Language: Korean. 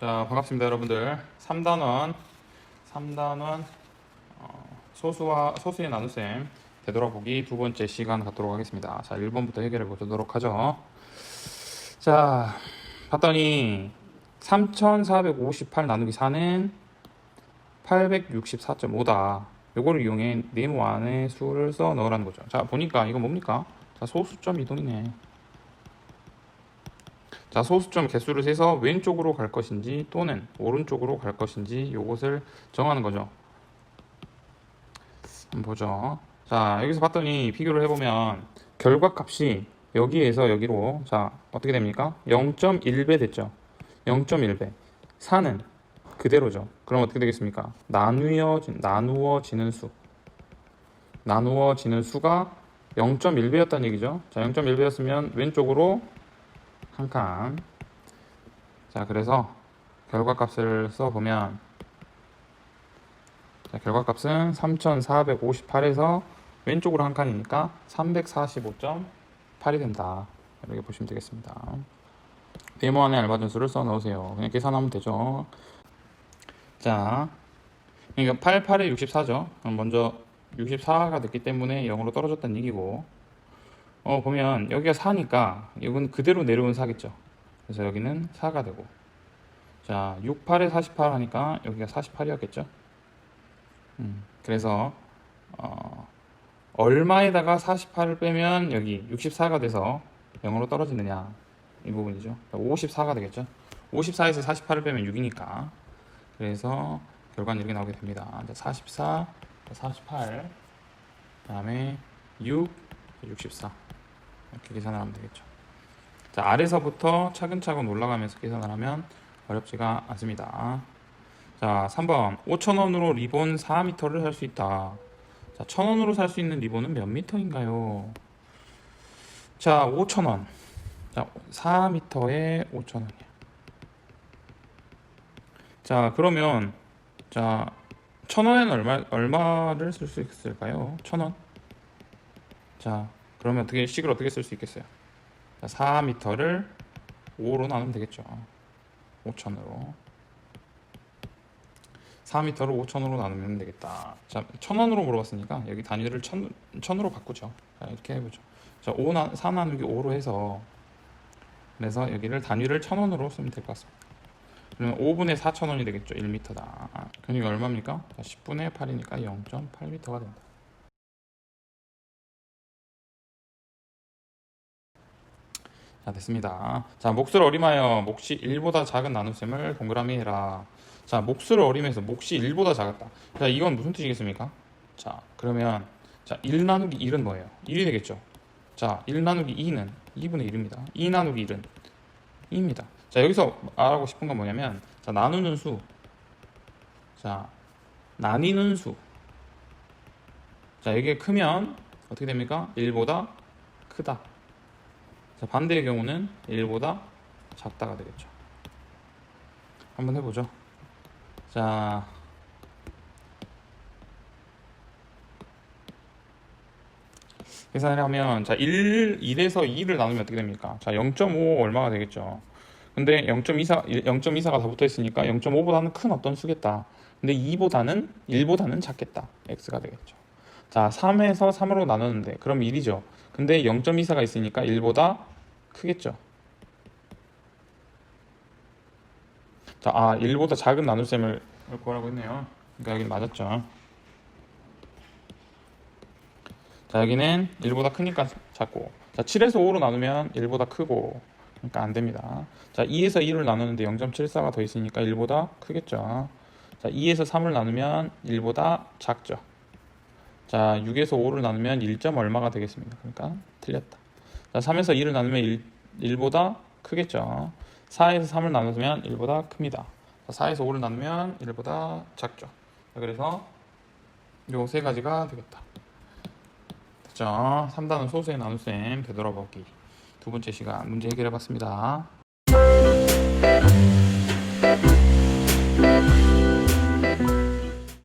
자 반갑습니다 여러분들. 3단원 3단원 어, 소수와 소수의 나눗셈 되돌아보기 두 번째 시간 갖도록 하겠습니다. 자 1번부터 해결해 보도록 하죠. 자 봤더니 3458 나누기 4는 864.5다. 요거를 이용해 네모 안에 수를 써 넣으라는 거죠. 자 보니까 이거 뭡니까? 자 소수점 이동이네. 자, 소수점 개수를 세서 왼쪽으로 갈 것인지 또는 오른쪽으로 갈 것인지 요것을 정하는 거죠. 보죠. 자, 여기서 봤더니 비교를 해보면 결과값이 여기에서 여기로 자, 어떻게 됩니까? 0.1배 됐죠. 0.1배. 4는 그대로죠. 그럼 어떻게 되겠습니까? 나누어, 나누어지는 수. 나누어지는 수가 0.1배였다는 얘기죠. 자, 0.1배였으면 왼쪽으로 한 칸. 자, 그래서 결과값을 써 보면 자, 결과값은 3458에서 왼쪽으로 한 칸이니까 345.8이 된다. 이렇게 보시면 되겠습니다. 네모 안에 알맞은 수를 써 넣으세요. 그냥 계산하면 되죠. 자, 그러니까 88에 64죠. 그럼 먼저 64가 됐기 때문에 0으로 떨어졌다는 얘기고 어 보면 여기가 4니까 이건 그대로 내려온 4겠죠 그래서 여기는 4가 되고 자 68에 48 하니까 여기가 48이었겠죠 음, 그래서 어, 얼마에다가 48을 빼면 여기 64가 돼서 0으로 떨어지느냐 이 부분이죠. 54가 되겠죠. 54에서 48을 빼면 6이니까. 그래서 결과는 이렇게 나오게 됩니다. 44 48 그다음에 6 64 이렇게 계산을 하면 되겠죠. 자, 아래서부터 차근차근 올라가면서 계산을 하면 어렵지가 않습니다. 자, 3번. 5,000원으로 리본 4m를 살 수 있다. 자, 1,000원으로 살 수 있는 리본은 몇 미터인가요? 자, 5,000원. 자, 4m에 5,000원이야. 자, 그러면 자, 1,000원에는 얼마 얼마를 쓸 수 있을까요? 1,000원. 자, 그러면 어떻게 식을 어떻게 쓸 수 있겠어요? 자, 4m를 5로 나누면 되겠죠. 5천으로. 4m를 5천으로 나누면 되겠다. 자, 1000원으로 물어봤으니까 여기 단위를 1000, 1000으로 바꾸죠. 자, 이렇게 해보죠. 자, 5 나, 4 나누기 5로 해서 그래서 여기를 단위를 1000원으로 쓰면 될 것 같습니다. 그러면 5분의 4천원이 되겠죠. 1m다. 아, 그러니까 얼마입니까? 자, 10분의 8이니까 0.8m가 된다. 자 됐습니다 자 몫을 어림하여 몫이 1보다 작은 나눗셈을 동그라미 해라 자 몫을 어림해서 몫이 1보다 작았다. 자 이건 무슨 뜻이겠습니까? 자 그러면 자 1 나누기 1은 뭐예요? 1이 되겠죠? 자 1 나누기 2는 2분의 1입니다. 2 나누기 1은 2입니다. 자 여기서 말하고 싶은 건 뭐냐면 자 나누는 수 자 나뉘는 수 자 이게 크면 어떻게 됩니까? 1보다 크다. 자, 반대의 경우는 1보다 작다가 되겠죠. 한번 해보죠. 자, 계산을 하면 자 1, 1에서 2를 나누면 어떻게 됩니까? 자 0.5 얼마가 되겠죠. 근데 0.24, 0.24가 다 붙어 있으니까 0.5보다는 큰 어떤 수겠다. 근데 2보다는 1보다는 작겠다. x가 되겠죠. 자 3에서 3으로 나누는데 그럼 1이죠. 근데 0.24가 있으니까 1보다 크겠죠. 자, 아, 1보다 작은 나눗셈을 구하라고 했네요. 그러니까 여기 맞았죠. 자, 여기는 1보다 크니까 작고. 자, 7에서 5로 나누면 1보다 크고. 그러니까 안 됩니다. 자, 2에서 2를 나누는데 0.74가 더 있으니까 1보다 크겠죠. 자, 2에서 3을 나누면 1보다 작죠. 자, 6에서 5를 나누면 1. 얼마가 되겠습니다. 그러니까 틀렸다. 자, 3에서 2를 나누면 1, 1보다 크겠죠. 4에서 3을 나누면 1보다 큽니다. 자, 4에서 5를 나누면 1보다 작죠. 자, 그래서 요 세 가지가 되겠다. 됐죠? 3단원 소수의 나눗셈 되돌아보기 두 번째 시간 문제 해결해 봤습니다.